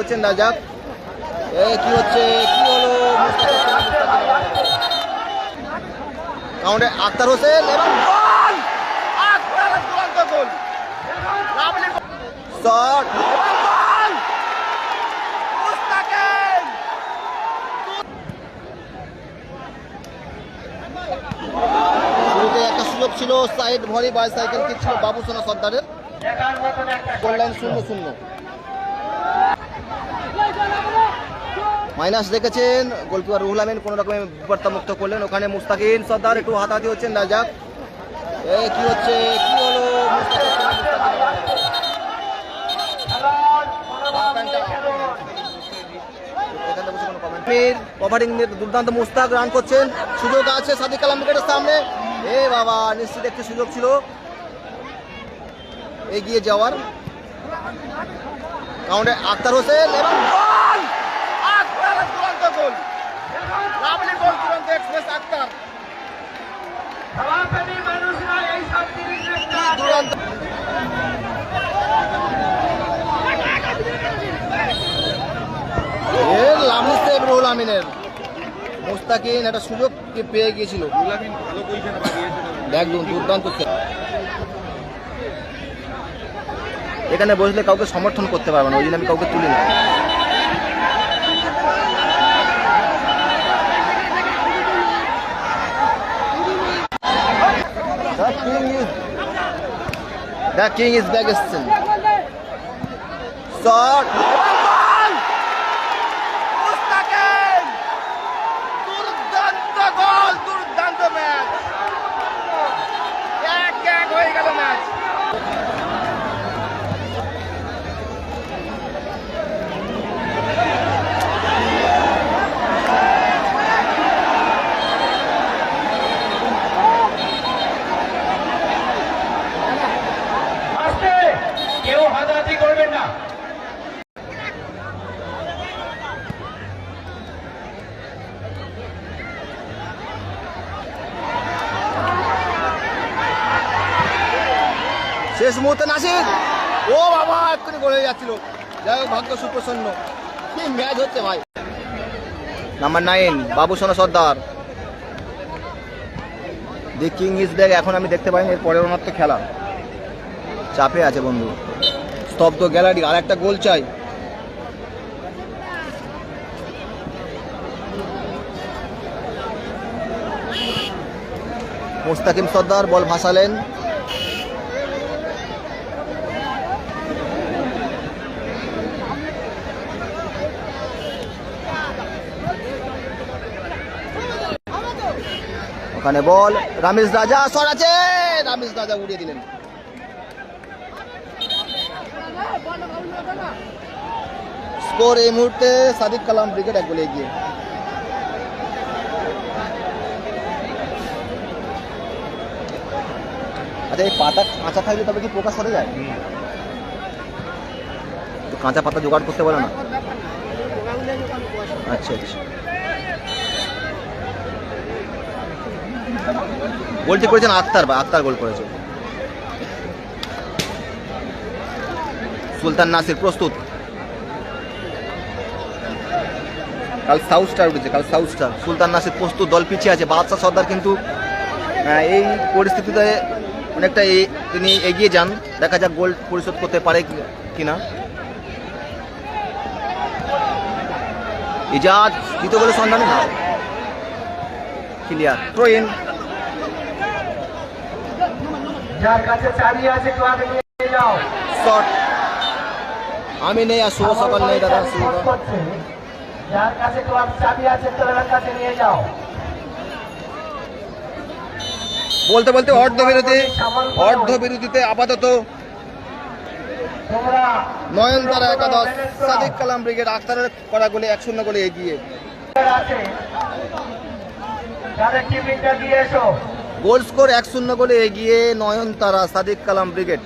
হচ্ছেন এ, কি হচ্ছে? কি হলো? কাউন্টে আক্তার হোসেন এবং গোল! দুরন্ত গোল। শট। শুরুতে একটা সুযোগ ছিল সাইড ভরি, বাইসাইকেল ছিল বাবু সোনা সর্দারের। গোল লাইন শূন্য শূন্য। মাইনাস দেখেছেন গোলকিপার রুহুল আমিন, কোনো রকমের বিপত্তা মুক্ত করলেন। ওখানে মুস্তাকিন, সর্দার, একটু হাতাহাতি হচ্ছেন রাজাক এ, কি হচ্ছে? কি হলো? নিয়ে দুর্দান্ত মুস্তাক রান করছেন। সুযোগ আছে সাদিক কালাম উইকেটের সামনে। এ বাবা, নিশ্চিত একটি সুযোগ ছিল। এগিয়ে যাওয়ার। কাউন্টে আক্তার হোসেন এবং গোল আক্তারের দুরন্ত গোল লাভলি গোল দুরন্ত এক্সপ্রেস আক্তার দুরন্ত এর লাভলি সেভ রুহুল আমিনের একটা সুযোগ পেয়ে গিয়েছিল। একদম দুর্দান্ত এখানে বসলে কাউকে সমর্থন করতে পারবে না, ওই জন্য আমি কাউকে তুলি না। Is The king is back এসছেন শট দুর্দান্ত গোল দুর্দান্ত ম্যাচ এক এক হয়ে গেল ম্যাচ আসতে কেউ হাতাহাতি করবেন না শেষ মুহূর্তে নাসির ও বাবা, এক্ষুনি হয়ে যাচ্ছিল। যাই হোক, ভাগ্য সুপ্রসন্ন। কি ম্যাচ হচ্ছে ভাই? নাম্বার নাইন বাবু সোনা সর্দার। দি কিং ইজ ব্যাগ এখন আমি দেখতে পাইনি এর পরের ওনার খেলা। চাপে আছে বন্ধু। স্তব্ধ গ্যালারি আর একটা গোল চাই। মুস্তাকিম সর্দার, বল ভাসালেন। ওখানে বল। রামেশ রাজা সর আছে। রামেশ রাজা উড়িয়ে দিলেন। স্কোর এই মুহূর্তে সাদিক কালাম ব্রিগেড এক গোলে এগিয়ে। আচ্ছা এই পাতা কাঁচা থাকলে তবে কি পোকা সরে যায়? কাঁচা পাতা জোগাড় করতে বলে না? আচ্ছা আচ্ছা। গোলটি করেছেন আক্তার বা আক্তার গোল করেছে সুলতান নাসির প্রস্তুত। কাল সাউথ স্টার উঠেছে, কাল সাউথ স্টার সুলতান নাসির প্রস্তুত, দল পিছিয়ে আছে। বাদশাহ সর্দার কিন্তু এই পরিস্থিতিতে অনেকটা তিনি এগিয়ে যান। দেখা যাক গোল পরিশোধ করতে পারে কিনা। ইজাজ, দ্বিতীয় গোলের সন্ধানে। না ক্লিয়ার। Throw in. যার কাছে চাবি আছে ক্লাবে নিয়ে যাও। শট। আমি নেই আর শুভ সকাল নেই দাদা শুভ যার কাছে ক্লাব চাবি আছে ক্লাবের কাছে নিয়ে যাও। বলতে বলতে অর্ধ বিরতি অর্ধ বিরতিতে আপাতত নয়নতারা একাদশ সাদিক কালাম ব্রিগেড আখতারের করা গোলে এক শূন্য গোলে এগিয়ে। আছে তাদের টিফিনটা দিয়ে এসো। গোল স্কোর এক শূন্য গোলে এগিয়ে নয়নতারা সাদিক কালাম ব্রিগেড।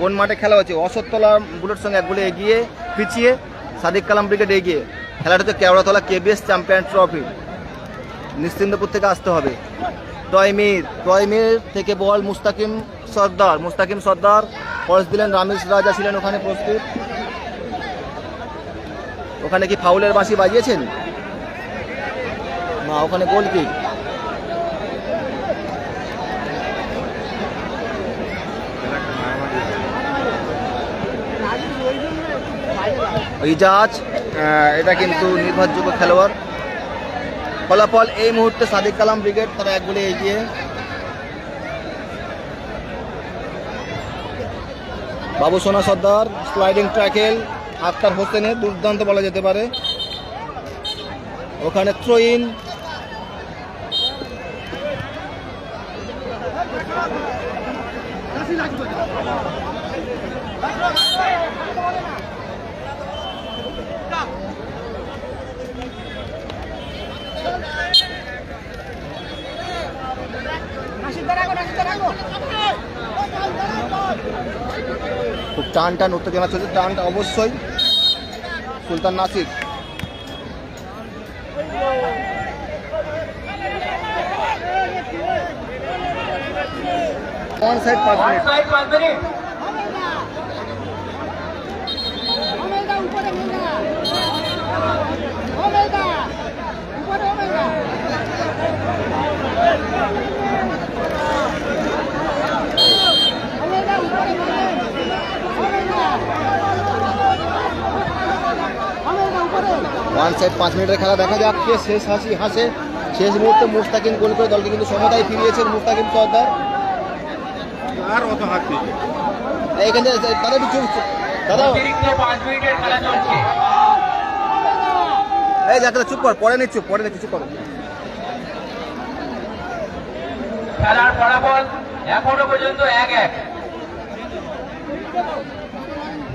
কোন মাঠে খেলা হচ্ছে? অশোকতলা বুলেট সঙ্গে এক গোলে এগিয়ে পিছিয়ে সাদিক কালাম ব্রিগেড এগিয়ে। খেলাটা হচ্ছে Keoratala KBS champion trophy. Nischindapur থেকে আসতে হবে। তয়মির তয়মির থেকে বল মুস্তাকিম সর্দার। মুস্তাকিম সর্দার পরশ দিলেন রামেশ রাজা ছিলেন ওখানে প্রস্তুত। ওখানে কি ফাউলের বাঁশি বাজিয়েছেন? না, ওখানে গোল কি? ইজাজ এটা কিন্তু নির্ভরযোগ্য খেলোয়াড়। ফলাফল এই মুহূর্তে সাদিক কালাম ব্রিগেড, তারা এক এগিয়ে। বাবু সোনা সর্দার স্লাইডিং ট্র্যাকেল আক্তার হোসেনের, দুর্দান্ত বলা যেতে পারে। ওখানে থ্রোইন খুব টান টান উত্তেজনা চলছে। টানটা অবশ্যই সুলতান নাসির। ওয়ান সাইড পাঁচ মিনিট সাইড পাঁচ মিনিট ওয়ান সাইড পাঁচ মিনিটের খেলা দেখা যাক কে শেষ হাসি হাসে। শেষ মুহূর্তে মুস্তাকিম গোল করে দলকে কিন্তু সমতায় ফিরিয়েছেন মুস্তাকিম সর্দার। আর অত হাত নেই। এখানে দাদা একটু চুপ চুপ। দাদা এই যাকে চুপ কর পরে নিচ্ছ পরে নিচ্ছ চুপ কর। খেলার ফলাফল এখনও পর্যন্ত এক এক।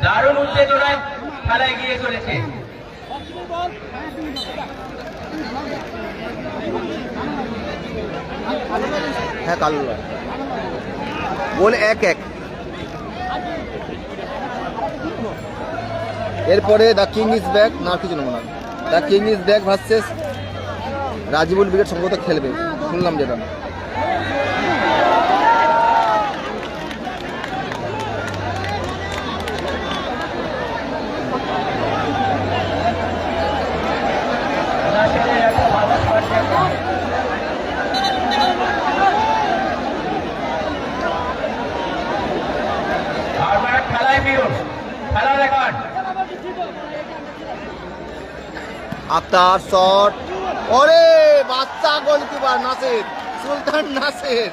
দারুণ উত্তেজনায় খেলা এগিয়ে চলেছে। হ্যাঁ কালো গোল এক এক। এরপরে দ্য কিং ইজ ব্যাক, না কিছু নেব না। The king is back versus Rajibul brigade সম্ভবত খেলবে। শুনলাম যেটা। আক্তার শট। ওরে, বাচ্চা গোলকিপার নাসির, সুলতান নাসির।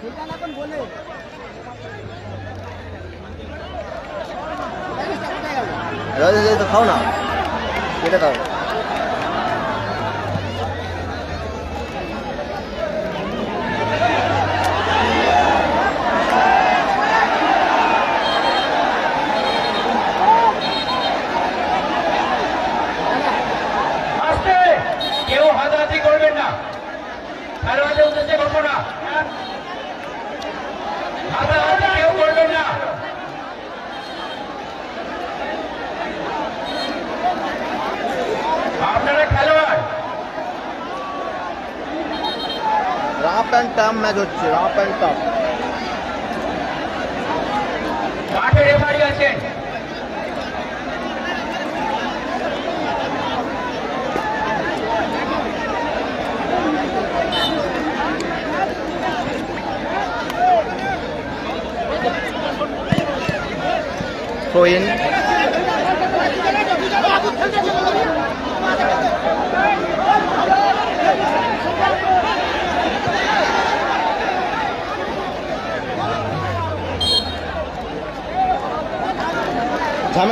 সুলতান এখন বলে খাও না। কেটে দাও আসতে কেউ হাতাহাতি করবেন না খেলোয়াড়দের উদ্দেশ্যে করব না হাতাহাতি কেউ করবেন না আপনারা খেলোয়াড় রাফ অ্যান্ড টাম ম্যাচ হচ্ছে রাফ অ্যান্ড টাম মাঠে রেফারি আছেন থ্রো ইন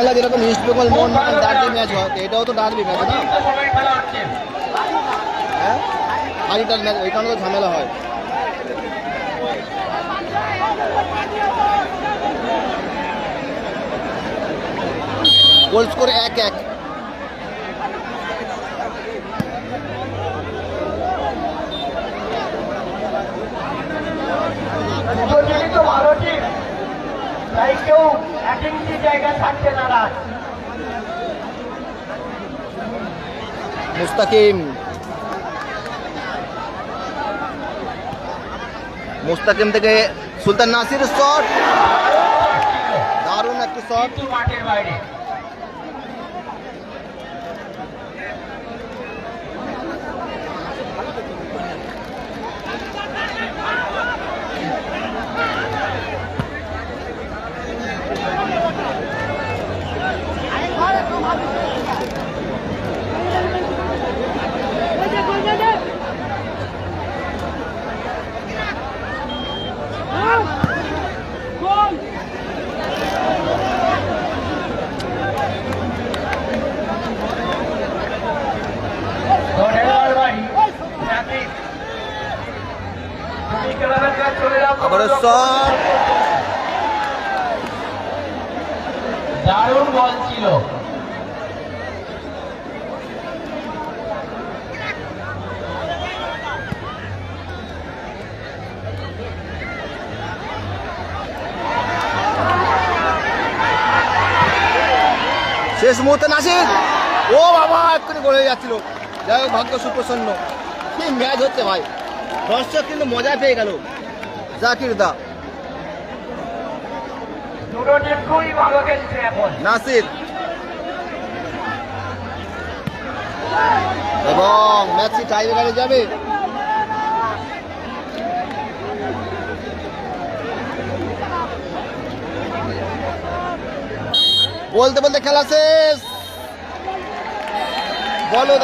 ঝামেলা যেরকম ইস্ট বেঙ্গল মোহন বাগান ডার্বি ম্যাচ হয় এটাও তো ডার্বি ম্যাচ না? হ্যাঁ? হারিটার ম্যাচ ওই কারণে তো ঝামেলা হয়। গোল স্কোর এক এক। ভালো টিম তাই কেউ জায়গা ছাড়ছে না রাজ মুস্তাকিম মুস্তাকিম থেকে সুলতান নাসির শট দারুণ একটি শট তারকেশ্বর দারুণ বল ছিল। শেষ মুহূর্তে নাসির। ও বাবা এক্ষুনি হয়ে যাচ্ছিল। যাই হোক ভাগ্য সুপ্রসন্ন। কি ম্যাচ হচ্ছে ভাই। দর্শক কিন্তু মজা পেয়ে গেল। জাকির দা। নাসির। এবং ম্যাচটি টাইব্রেকারে যাবে। বলতে বলতে খেলা শেষ। বলো